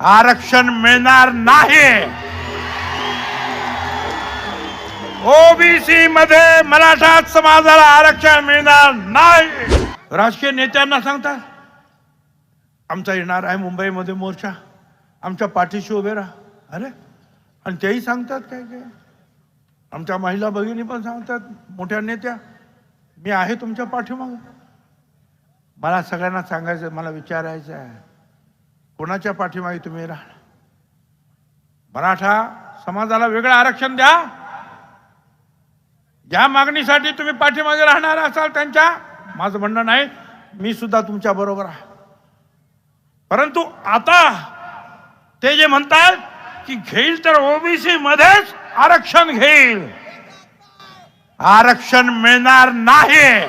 आरक्षण मिळणार नाही. ओबीसी मध्ये मराठा समाजाला आरक्षण मिळणार नाही. राजकीय नेत्यांना सांगतात आमचा येणार आहे मुंबईमध्ये मोर्चा. आमच्या पाठीशी उभे राहा. अरे आणि तेही सांगतात काय काय? आमच्या महिला भगिनी पण सांगतात मोठ्या नेत्या मी आहे तुमच्या पाठीमाग. मला सगळ्यांना सांगायचं मला विचारायचं आहे. कोणाच्या पाठीमागे तुम्ही राहणार मराठा समाजाला वेगळं आरक्षण द्या. ज्या मागणीसाठी तुम्ही पाठीमागे राहणार असाल त्यांच्या माझं म्हणणं नाही मी सुद्धा तुमच्या बरोबर आहे. परंतु आता ते जे म्हणतात की घेईल तर ओबीसी मध्येच आरक्षण घेईल. आरक्षण मिळणार नाही.